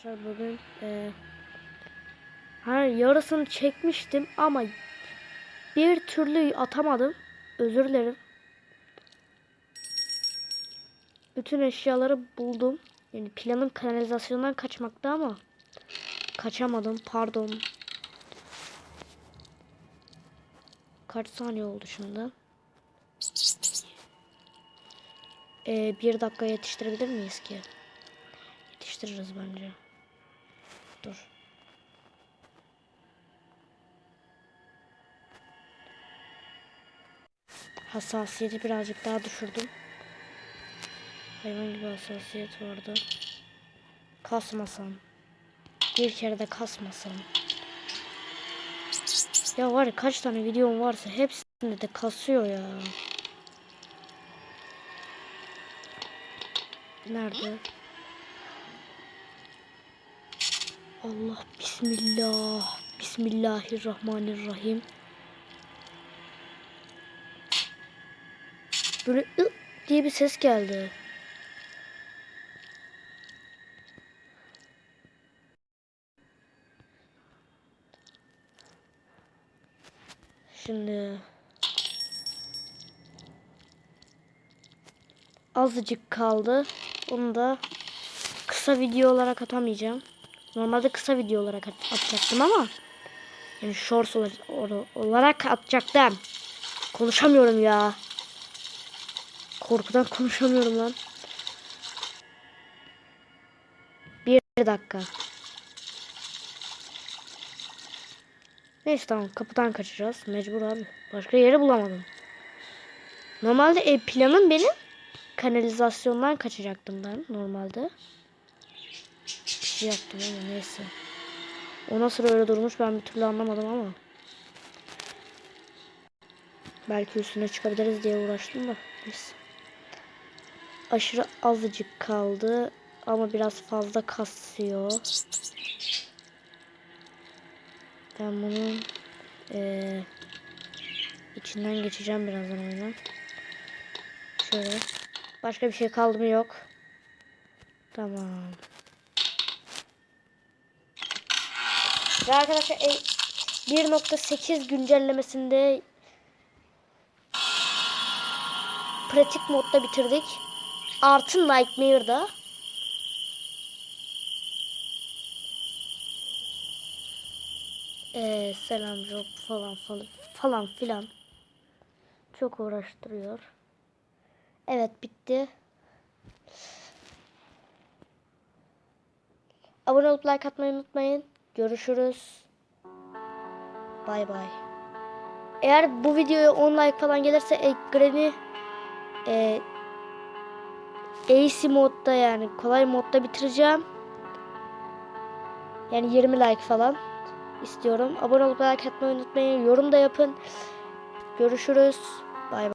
Arkadaşlar bugün e, ha, yarısını çekmiştim ama bir türlü atamadım. Özür dilerim. Bütün eşyaları buldum. Yani planın kanalizasyondan kaçmakta ama kaçamadım. Pardon. Kaç saniye oldu şimdi? E, bir dakika yetiştirebilir miyiz ki? Yetiştiririz bence. Dur. Hassasiyeti birazcık daha düşürdüm. Hayvan gibi hassasiyet vardı. Kasmasam. Bir kere de kasmasam. Ya var ya kaç tane videom varsa hepsinde de kasıyor ya. Nerede? Allah bismillah. Bismillahirrahmanirrahim. Böyle ı diye bir ses geldi. Şimdi azıcık kaldı. Onu da kısa video olarak atamayacağım. Normalde kısa video olarak at- atacaktım ama yani shorts ola- ola- olarak atacaktım. Konuşamıyorum ya. Korkudan konuşamıyorum lan. Bir dakika. Neyse tamam kapıdan kaçacağız. Mecbur abi. Başka yeri bulamadım. Normalde e, planım benim kanalizasyondan kaçacaktım ben normalde. Bir şey yaptım ama neyse. O nasıl öyle durmuş ben bir türlü anlamadım ama. Belki üstüne çıkabiliriz diye uğraştım da. Neyse. Aşırı azıcık kaldı. Ama biraz fazla kasıyor. Ben bunun eee, içinden geçeceğim birazdan oyuna. Şöyle. Başka bir şey kaldı mı yok. Tamam. Ve arkadaşlar e, 1.8 güncellemesinde pratik modda bitirdik. Artı Nightmare'da. Ee, selam yok falan falan falan filan. Çok uğraştırıyor. Evet bitti. Abone olup like atmayı unutmayın. Görüşürüz. Bay bay. Eğer bu videoya 10 like falan gelirse ekranı e, AC modda yani kolay modda bitireceğim. Yani 20 like falan istiyorum. Abone olup like atmayı unutmayın. Yorum da yapın. Görüşürüz. Bay bay.